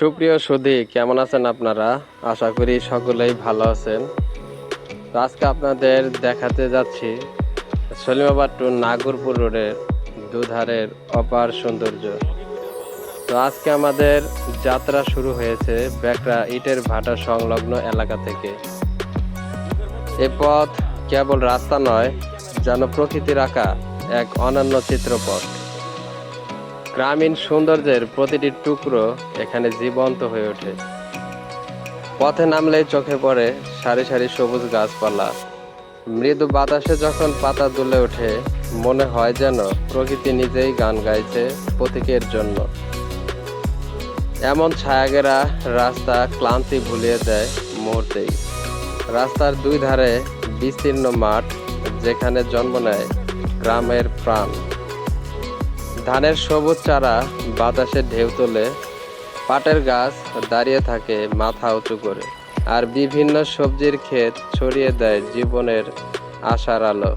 সুপ্রিয় সুধী, কেমন আছেন আপনারা? আশা করি সকলেই ভালো আছেন। তো আজকে আপনাদের দেখাতে যাচ্ছি সলিমাবাদ টু নাগরপুর রোডের দুধারের অপার সৌন্দর্য। তো আজকে আমাদের যাত্রা শুরু হয়েছে বেকরা ইটের ভাটা সংলগ্ন এলাকা থেকে। এ পথ কেবল রাস্তা নয়, যেন প্রকৃতির আঁকা এক অনন্য চিত্রপথ গ্রামীণ সৌন্দর্যের প্রতিটি টুকরো এখানে জীবন্ত হয়ে ওঠে। পথে নামলেই চোখে পড়ে সারি সারি সবুজ গাছপালা। মৃদু বাতাসে যখন পাতা দুলে ওঠে, মনে হয় যেন প্রকৃতি নিজেই গান গাইছে প্রতীকের জন্য। এমন ছায়াগেরা রাস্তা ক্লান্তি ভুলিয়ে দেয় মুহূর্তেই। রাস্তার দুই ধারে বিস্তীর্ণ মাঠ, যেখানে জন্ম নেয় গ্রামের প্রাণ। ধানের সবুজ চারা বাতাসে ঢেউ তোলে, পাটের গাছ দাঁড়িয়ে থাকে মাথা উঁচু করে, আর বিভিন্ন সবজির ক্ষেত ছড়িয়ে দেয় জীবনের আশার আলো।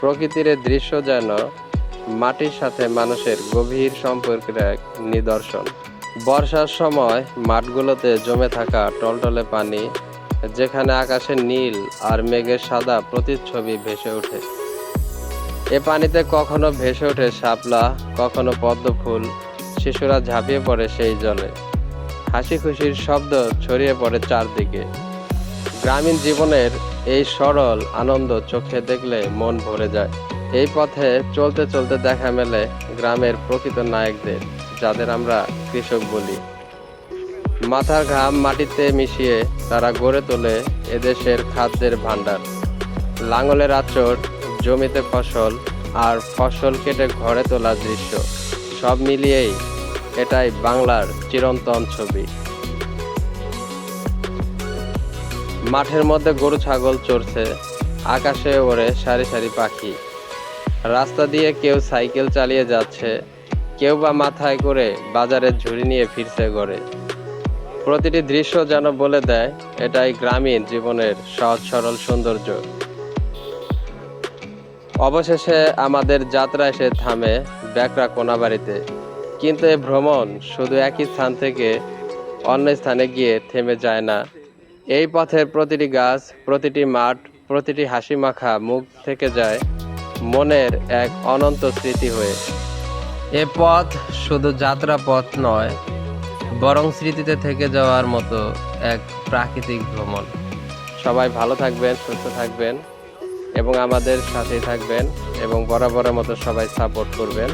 প্রকৃতির দৃশ্য যেন মাটির সাথে মানুষের গভীর সম্পর্কের এক নিদর্শন। বর্ষার সময় মাঠগুলোতে জমে থাকা টলটলে পানি, যেখানে আকাশে নীল আর মেঘের সাদা প্রতিচ্ছবি ভেসে ওঠে। এ পানিতে কখনো ভেসে ওঠে শাপলা, কখনো পদ্ম ফুল। শিশুরা ঝাঁপিয়ে পড়ে সেই জলে। হাসি খুশির শব্দ ছড়িয়ে পড়ে চারদিকে। গ্রামীণ জীবনের এই সরল আনন্দ চোখে দেখলে মন ভরে যায়। এই পথে চলতে চলতে দেখা মেলে গ্রামের প্রকৃত নায়কদের, যাদের আমরা কৃষক বলি। মাথার ঘাম মাটিতে মিশিয়ে তারা গড়ে তোলে এদেশের খাদ্যের ভাণ্ডার। লাঙলের আচর জমিতে ফসল আর ফসল কেটে ঘরে তোলা দৃশ্য। সব মিলিয়েই এটাই বাংলার চিরন্তন ছবি। মাঠের মধ্যে গরু, ছাগল চড়ছে, আকাশে ওড়ে সারি সারি পাখি। রাস্তা দিয়ে কেউ সাইকেল চালিয়ে যাচ্ছে, কেউ বা মাথায় করে বাজারের ঝুড়ি নিয়ে ফিরছে ঘরে প্রতিটি দৃশ্য যেন বলে দেয়, এটাই গ্রামীণ জীবনের সহজ সরল সৌন্দর্য। অবশেষে আমাদের যাত্রা এসে থামে ব্যাকরা কোনাবাড়িতে। কিন্তু এই ভ্রমণ শুধু একই স্থান থেকে অন্য স্থানে গিয়ে থেমে যায় না। এই পথের প্রতিটি গাছ, প্রতিটি মাঠ, প্রতিটি হাসি মাখা মুখ থেকে যায় মনের এক অনন্ত স্মৃতি হয়ে। এ পথ শুধু যাত্রা পথ নয়, বরং স্মৃতিতে থেকে যাওয়ার মতো এক প্রাকৃতিক ভ্রমণ। সবাই ভালো থাকবেন, সুস্থ থাকবেন। এবং আমাদের সাথে থাকবেন এবং বরাবরের মতো সবাই সাপোর্ট করবেন।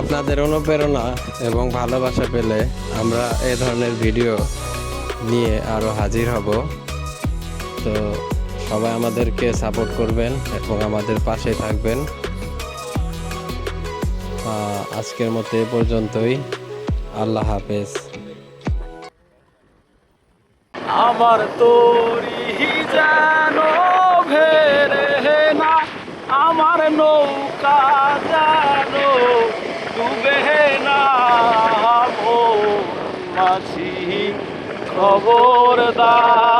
আপনাদের অনুপ্রেরণা এবং ভালোবাসা পেলে আমরা এ ধরনের ভিডিও নিয়ে আরও হাজির হব। তো সবাই আমাদেরকে সাপোর্ট করবেন এবং আমাদের পাশে থাকবেন। আজকের মতো এ পর্যন্তই। আল্লাহ হাফেজ। আমার তোরি যেন ভেরে না আমার নৌকা যেন ডুবে না মাছি খবরদার।